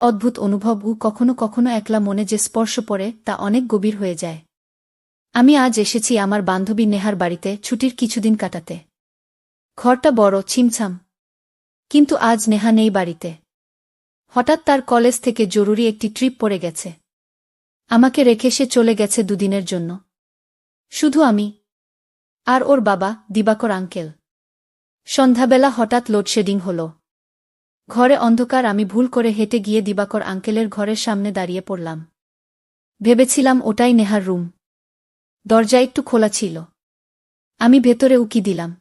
অদ্ভুত অনুভব ও কখনো কখনো একলা মনে যে স্পর্শ পড়ে, তা অনেক গভীর হয়ে যায়। আমি আজ এসেছি আমার বান্ধবী নেহার বাড়িতে ছুটির কিছুদিন কাটাতে। ঘরটা বড়, ছিমছাম। কিন্তু আজ নেহা নেই বাড়িতে। হঠাৎ তার কলেজ থেকে জরুরি একটি ট্রিপ পড়ে গেছে। আমাকে রেখে সে চলে গেছে দুদিনের জন্য। শুধু আমি। আর ওর বাবা, দিবাকর আঙ্কেল। সন্ধ্যাবেলা হঠাৎ লোডশেডিং হল। ঘরে অন্ধকার, আমি ভুল করে হেঁটে গিয়ে দিবাকর আঙ্কেলের ঘরের সামনে দাঁড়িয়ে পড়লাম। ভেবেছিলাম ওটাই নেহার রুম। দরজা একটু খোলা ছিল। আমি ভেতরে উকি দিলাম।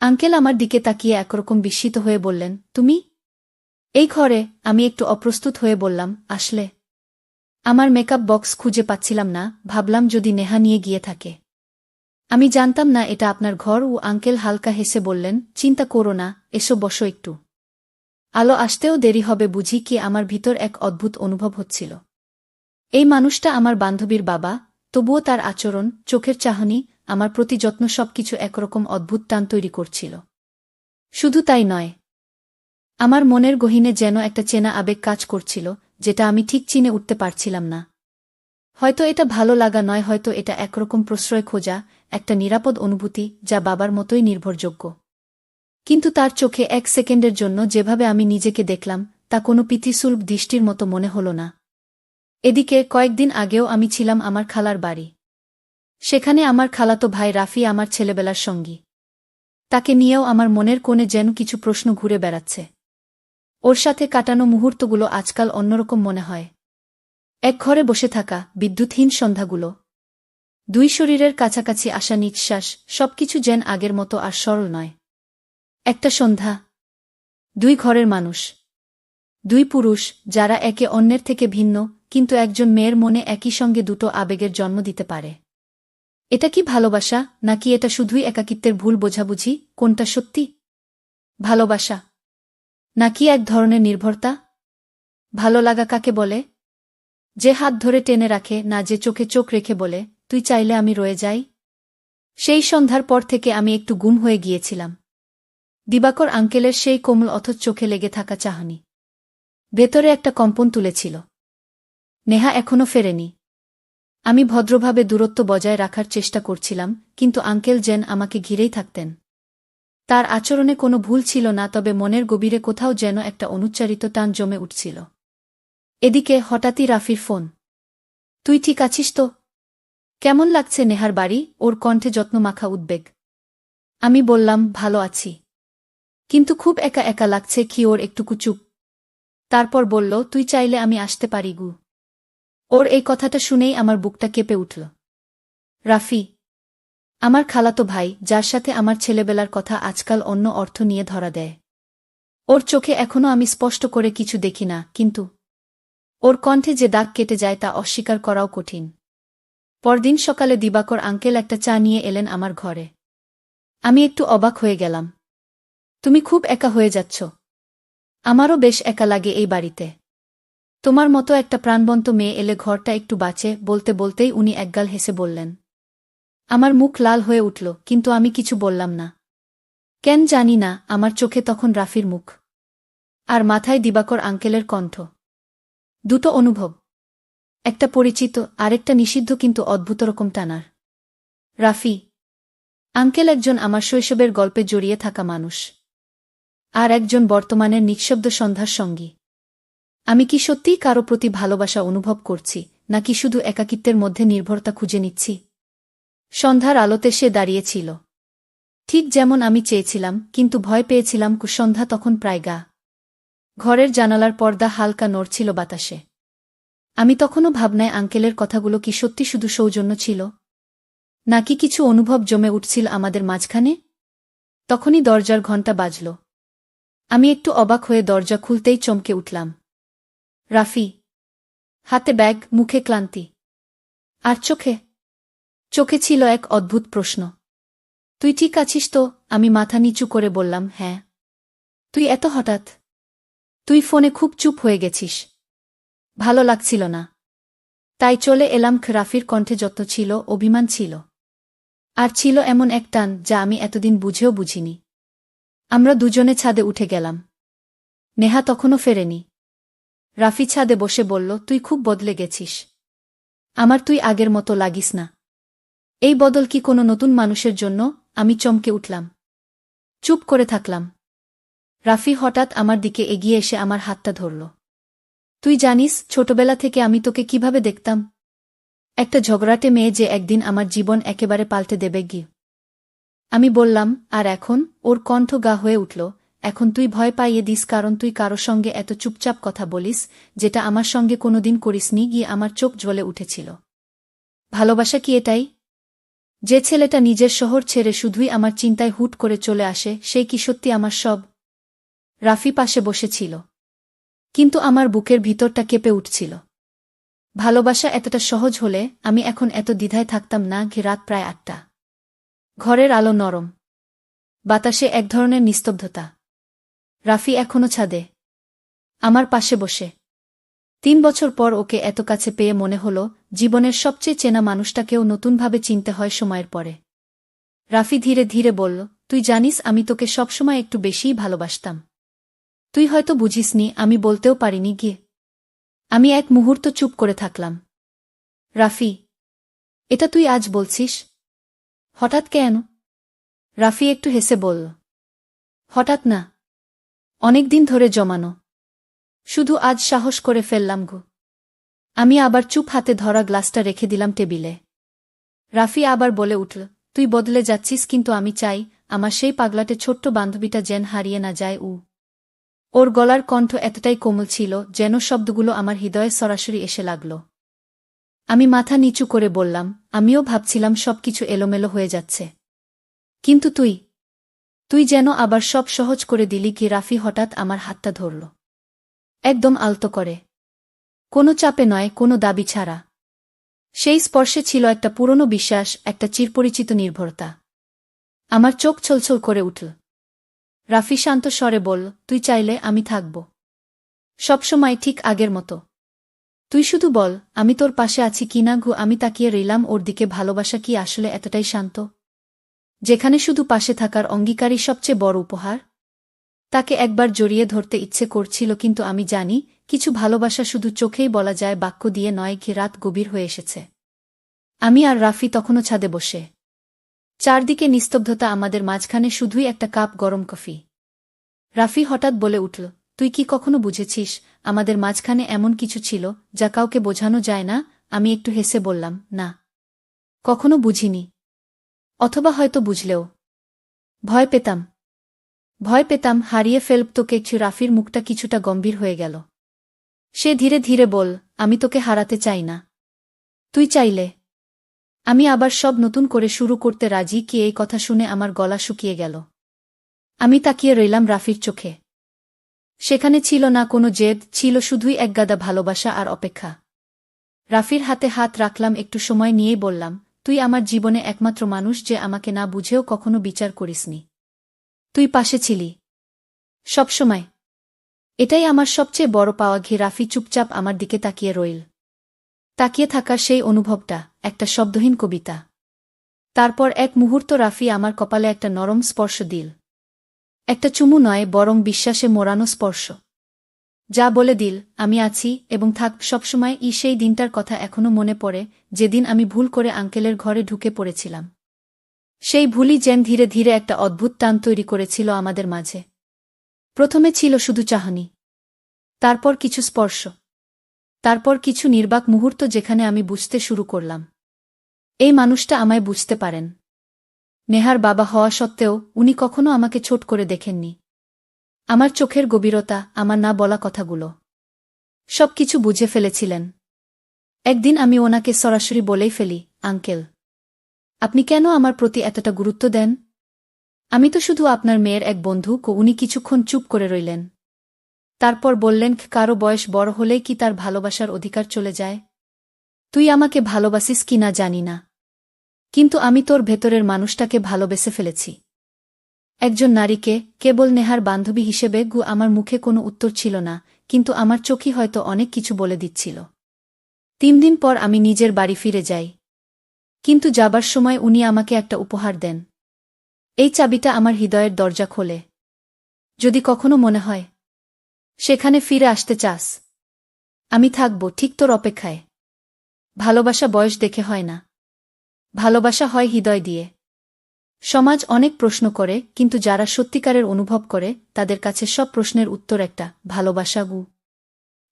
আঙ্কেল আমার দিকে তাকিয়ে একরকম বিস্মিত হয়ে বললেন, তুমি? এই ঘরে, আমি একটু অপ্রস্তুত হয়ে বললাম, আসলে, আমার মেকআপ বক্স খুঁজে পাচ্ছিলাম না, ভাবলাম যদি নেহা নিয়ে গিয়ে থাকে। আমি জানতাম না এটা আপনার ঘর ও আঙ্কেল হালকা হেসে বললেন, চিন্তা করো না, এসো বসো একটু। আলো আসতেও দেরি হবে বুঝি কি আমার ভিতর এক অদ্ভুত অনুভব হচ্ছিল। এই মানুষটা আমার বান্ধবীর বাবা, তবুও তার আচরণ, চোখের চাহনি, আমার প্রতি যত্ন সবকিছু একরকম অদ্ভুত টান তৈরি করছিল। শুধু তাই নয়। আমার মনের গহিনে যেন একটা চেনা আবেগ কাজ করছিল, যেটা আমি ঠিক চিনে উঠতে পারছিলাম না। হয়তো এটা ভালো লাগা নয়, হয়তো এটা একরকম প্রশ্রয় খোঁজা, একটা নিরাপদ অনুভূতি, যা বাবার মতোই নির্ভরযোগ্য। কিন্তু তার চোখে এক সেকেন্ডের জন্য যেভাবে আমি নিজেকে দেখলাম, তা কোনো পিথিসুল্ভ দৃষ্টির মতো মনে হল না। এদিকে কয়েকদিন আগেও আমি ছিলাম আমার খালার বাড়ি। সেখানে আমার খালাতো ভাই রাফি আমার ছেলেবেলার সঙ্গী। তাকে নিয়েও আমার মনের কোণে যেন কিছু প্রশ্ন ঘুরে বেড়াচ্ছে। ওর সাথে কাটানো মুহূর্তগুলো আজকাল অন্যরকম মনে হয়। এক ঘরে বসে থাকা বিদ্যুৎহীন সন্ধ্যাগুলো। দুই শরীরের কাছাকাছি আসা নিঃশ্বাস সবকিছু যেন আগের মতো আর সরল নয়। একটা সন্ধ্যা। দুই ঘরের মানুষ। দুই পুরুষ, যারা একে অন্যের থেকে ভিন্ন, কিন্তু একজন মেয়ের মনে একই সঙ্গে দুটো আবেগের জন্ম দিতে পারে। এটা কি ভালোবাসা, নাকি এটা শুধুই একাকিত্বের ভুল বোঝাবুঝি, কোনটা সত্যি? ভালোবাসা। নাকি এক ধরনের নির্ভরতা? ভালো লাগা কাকে বলে? যে হাত ধরে টেনে রাখে, না যে চোখে চোখ রেখে বলে, তুই চাইলে আমি রয়ে যাই? সেই সন্ধ্যার পর থেকে আমি একটু গুম হয়ে গিয়েছিলাম। দিবাকর আঙ্কেলের সেই কোমল অথচ চোখে লেগে থাকা চাহানি। ভেতরে একটা কম্পন তুলেছিল। নেহা এখনও ফেরেনি। আমি ভদ্রভাবে দূরত্ব বজায় রাখার চেষ্টা করছিলাম, কিন্তু আঙ্কেল জেন আমাকে ঘিরেই থাকতেন। তার আচরণে কোনো ভুল ছিল না, তবে মনের গভীরে কোথাও যেন একটা অনুচ্চারিত টান জমে উঠছিল। এদিকে হঠাৎই রাফির ফোন। তুই ঠিক আছিস তো? কেমন লাগছে নেহার বাড়ি? ওর কণ্ঠে যত্ন মাখা উদ্বেগ। আমি বললাম, ভালো আছি। কিন্তু খুব একা একা লাগছে কি ওর একটুকু চুপ। তারপর বলল, তুই চাইলে আমি আসতে পারি, গু। ওর এই কথাটা শুনেই আমার বুকটা কেঁপে উঠল। রাফি, আমার খালাতো ভাই, যার সাথে আমার ছেলেবেলার কথা আজকাল অন্য অর্থ নিয়ে ধরা দেয়। ওর চোখে এখনও আমি স্পষ্ট করে কিছু দেখি না, কিন্তু ওর কণ্ঠে যে দাগ কেটে যায় তা অস্বীকার করাও কঠিন। পরদিন সকালে দিবাকর আঙ্কেল একটা চা নিয়ে এলেন আমার ঘরে। আমি একটু অবাক হয়ে গেলাম। তুমি খুব একা হয়ে যাচ্ছ। আমারও বেশ একা লাগে এই বাড়িতে। তোমার মতো একটা প্রাণবন্ত মেয়ে এলে ঘরটা একটু বাঁচে বলতে বলতেই উনি একগাল হেসে বললেন। আমার মুখ লাল হয়ে উঠল, কিন্তু আমি কিছু বললাম না। কেন জানি না, আমার চোখে তখন রাফির মুখ। আর মাথায় দিবাকর আঙ্কেলের কণ্ঠ। দুটো অনুভব। একটা পরিচিত, আরেকটা নিষিদ্ধ কিন্তু অদ্ভুত রকম টানার। রাফি, আঙ্কেল একজন আমার শৈশবের গল্পে জড়িয়ে থাকা মানুষ। আর একজন বর্তমানের নিঃশব্দ সন্ধ্যার সঙ্গী। আমি কি সত্যিই কারও প্রতি ভালোবাসা অনুভব করছি, নাকি শুধু একাকিত্বের মধ্যে নির্ভরতা খুঁজে নিচ্ছি? সন্ধ্যার আলোতে সে দাঁড়িয়েছিল। ঠিক যেমন আমি চেয়েছিলাম, কিন্তু ভয় পেয়েছিলাম কুসন্ধ্যা তখন প্রায় গা। ঘরের জানালার পর্দা হালকা নড়ছিল বাতাসে। আমি তখনও ভাবনায় আঙ্কেলের কথাগুলো কি সত্যি শুধু সৌজন্য ছিল? নাকি কিছু অনুভব জমে উঠছিল আমাদের মাঝখানে? তখনই দরজার ঘণ্টা বাজল। আমি একটু অবাক হয়ে দরজা খুলতেই চমকে উঠলাম। রাফি, হাতে ব্যাগ, মুখে ক্লান্তি। আর চোখে? চোখে ছিল এক অদ্ভুত প্রশ্ন। তুই ঠিক আছিস তো? আমি মাথা নিচু করে বললাম হ্যাঁ। তুই এত হঠাৎ? তুই ফোনে খুব চুপ হয়ে গেছিস। ভালো লাগছিল না। তাই চলে এলাম, রাফির কণ্ঠে যত ছিল, অভিমান ছিল। আর ছিল এমন এক টান যা আমি এতদিন বুঝেও বুঝিনি। আমরা দুজনে ছাদে উঠে গেলাম। নেহা তখনও ফেরেনি। রাফি ছাদে বসে বলল, তুই খুব বদলে গেছিস। আমার তুই আগের মতো লাগিস না। এই বদল কি কোনো নতুন মানুষের জন্য আমি চমকে উঠলাম। চুপ করে থাকলাম। রাফি হঠাৎ আমার দিকে এগিয়ে এসে আমার হাতটা ধরল। তুই জানিস, ছোটবেলা থেকে আমি তোকে কীভাবে দেখতাম? একটা ঝগড়াটে মেয়ে যে একদিন আমার জীবন একেবারে পাল্টে দেবে গি আমি বললাম, আর এখন? ওর কণ্ঠ গা হয়ে উঠল, এখন তুই ভয় পাইয়ে দিস, কারণ তুই কারও সঙ্গে এত চুপচাপ কথা বলিস, যেটা আমার সঙ্গে কোনোদিন করিসনি, গিয়ে আমার চোখ জ্বলে উঠেছিল। ভালোবাসা কি এটাই? যে ছেলেটা নিজের শহর ছেড়ে শুধুই আমার চিন্তায় হুট করে চলে আসে সেই কি সত্যি আমার সব? রাফি পাশে বসেছিল। কিন্তু আমার বুকের ভিতরটা কেঁপে উঠছিল। ভালোবাসা এতটা সহজ হলে আমি এখন এত দ্বিধায় থাকতাম না, ঘে রাত প্রায় আটটা। ঘরের আলো নরম। বাতাসে এক ধরনের নিস্তব্ধতা। রাফি এখনও ছাদে। আমার পাশে বসে। তিন বছর পর ওকে এত কাছে পেয়ে মনে হল, জীবনের সবচেয়ে চেনা মানুষটাকেও নতুনভাবে চিনতে হয় সময়ের পরে। রাফি ধীরে ধীরে বলল, তুই জানিস, আমি তোকে সবসময় একটু বেশিই ভালোবাসতাম। তুই হয়তো বুঝিসনি, আমি বলতেও পারিনি গিয়ে। আমি এক মুহূর্ত চুপ করে থাকলাম। রাফি, এটা তুই আজ বলছিস? হঠাৎ কেন? রাফি একটু হেসে বলল, হঠাৎ না। অনেকদিন ধরে জমানো। শুধু আজ সাহস করে ফেললাম গো। আমি আবার চুপ হাতে ধরা গ্লাসটা রেখে দিলাম টেবিলে। রাফি আবার বলে উঠল, তুই বদলে যাচ্ছিস কিন্তু আমি চাই আমার সেই পাগলাটে ছোট্ট বান্ধবীটা যেন হারিয়ে না যায় উ। ওর গলার কণ্ঠ এতটাই কোমল ছিল যেন শব্দগুলো আমার হৃদয়ে সরাসরি এসে লাগল। আমি মাথা নিচু করে বললাম, আমিও ভাবছিলাম সবকিছু এলোমেলো হয়ে যাচ্ছে। কিন্তু তুই? তুই যেন আবার সব সহজ করে দিলি কি রাফি হঠাৎ আমার হাতটা ধরল। একদম আলতো করে। কোনো চাপে নয়, কোনো দাবি ছাড়া। সেই স্পর্শে ছিল একটা পুরনো বিশ্বাস, একটা চিরপরিচিত নির্ভরতা। আমার চোখ ছলছল করে উঠল। রাফি শান্ত স্বরে বলল, তুই চাইলে আমি থাকব। সবসময় ঠিক আগের মতো। তুই শুধু বল, আমি তোর পাশে আছি কিনা গু আমি তাকিয়ে রইলাম ওর দিকে ভালোবাসা কি আসলে এতটাই শান্ত? যেখানে শুধু পাশে থাকার অঙ্গীকারই সবচেয়ে বড় উপহার? তাকে একবার জড়িয়ে ধরতে ইচ্ছে করছিল, কিন্তু আমি জানি, কিছু ভালোবাসা শুধু চোখেই বলা যায়, বাক্য দিয়ে নয়, ঘে রাত গভীর হয়ে এসেছে। আমি আর রাফি তখনও ছাদে বসে। চারদিকে নিস্তব্ধতা আমাদের মাঝখানে শুধুই একটা কাপ গরম কফি। রাফি হঠাৎ বলে উঠল তুই কি কখনো বুঝেছিস, আমাদের মাঝখানে এমন কিছু ছিল যা কাউকে বোঝানো যায় না? আমি একটু হেসে বললাম, না। কখনো বুঝিনি। অথবা হয়তো বুঝলেও। ভয় পেতাম। ভয় পেতাম হারিয়ে ফেলব তোকে একটু রাফির মুখটা কিছুটা গম্ভীর হয়ে গেল। সে ধীরে ধীরে বল, আমি তোকে হারাতে চাই না। তুই চাইলে। আমি আবার সব নতুন করে শুরু করতে রাজি, কি এই কথা শুনে আমার গলা শুকিয়ে গেল। আমি তাকিয়ে রইলাম রাফির চোখে। সেখানে ছিল না কোনো জেদ, ছিল শুধুই একগাদা ভালোবাসা আর অপেক্ষা। রাফির হাতে হাত রাখলাম, একটু সময় নিয়েই বললাম, তুই আমার জীবনে একমাত্র মানুষ যে আমাকে না বুঝেও কখনো বিচার করিসনি। তুই পাশে ছিলি। সবসময় এটাই আমার সবচেয়ে বড় পাওয়া ঘি রাফি চুপচাপ আমার দিকে তাকিয়ে রইল। তাকিয়ে থাকার সেই অনুভবটা, একটা শব্দহীন কবিতা। তারপর এক মুহূর্ত রাফি আমার কপালে একটা নরম স্পর্শ দিল। একটা চুমু নয়, বরং বিশ্বাসে মোড়ানো স্পর্শ। যা বলে দিল, আমি আছি এবং থাক, সবসময় ই সেই দিনটার কথা এখনও মনে পড়ে, যেদিন আমি ভুল করে আঙ্কেলের ঘরে ঢুকে পড়েছিলাম। সেই ভুলই যেন ধীরে ধীরে একটা অদ্ভুত টান তৈরি করেছিল আমাদের মাঝে। প্রথমে ছিল শুধু চাহনি, তারপর কিছু স্পর্শ, তারপর কিছু নির্বাক মুহূর্ত যেখানে আমি বুঝতে শুরু করলাম। এই মানুষটা আমায় বুঝতে পারেন। নেহার বাবা হওয়া সত্ত্বেও উনি কখনো আমাকে ছোট করে দেখেননি। আমার চোখের গভীরতা, আমার না বলা কথাগুলো। সব কিছু বুঝে ফেলেছিলেন। একদিন আমি ওনাকে সরাসরি বলেই ফেলি, আঙ্কেল, আপনি কেন আমার প্রতি এতটা গুরুত্ব দেন? আমি তো শুধু আপনার মেয়ের এক বন্ধু, কো উনি কিছুক্ষণ চুপ করে রইলেন। তারপর বললেন, কারও বয়স বড় হলেই কি তার ভালোবাসার অধিকার চলে যায়? তুই আমাকে ভালোবাসিস কি না জানি না। কিন্তু আমি তোর ভেতরের মানুষটাকে ভালোবেসে ফেলেছি। একজন নারীকে কেবল নেহার বান্ধবী হিসেবে গু আমার মুখে কোনো উত্তর ছিল না, কিন্তু আমার চোখই হয়তো অনেক কিছু বলে দিচ্ছিল। তিন দিন পর আমি নিজের বাড়ি ফিরে যাই। কিন্তু যাবার সময় উনি আমাকে একটা উপহার দেন। এই চাবিটা আমার হৃদয়ের দরজা খোলে। যদি কখনো মনে হয়, সেখানে ফিরে আসতে চাস। আমি থাকব ঠিক তোর অপেক্ষায়। ভালোবাসা বয়স দেখে হয় না। ভালোবাসা হয় হৃদয় দিয়ে। সমাজ অনেক প্রশ্ন করে, কিন্তু যারা সত্যিকারের অনুভব করে, তাদের কাছে সব প্রশ্নের উত্তর একটা, ভালোবাসা গু।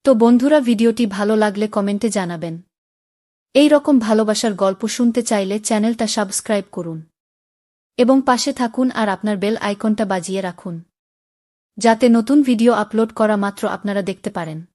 তো বন্ধুরা, ভিডিওটি ভালো লাগলে কমেন্টে জানাবেন। এই রকম ভালোবাসার গল্প শুনতে চাইলে চ্যানেলটা সাবস্ক্রাইব করুন। এবং পাশে থাকুন আর আপনার বেল আইকনটা বাজিয়ে রাখুন। যাতে নতুন ভিডিও আপলোড করা মাত্র আপনারা দেখতে পারেন।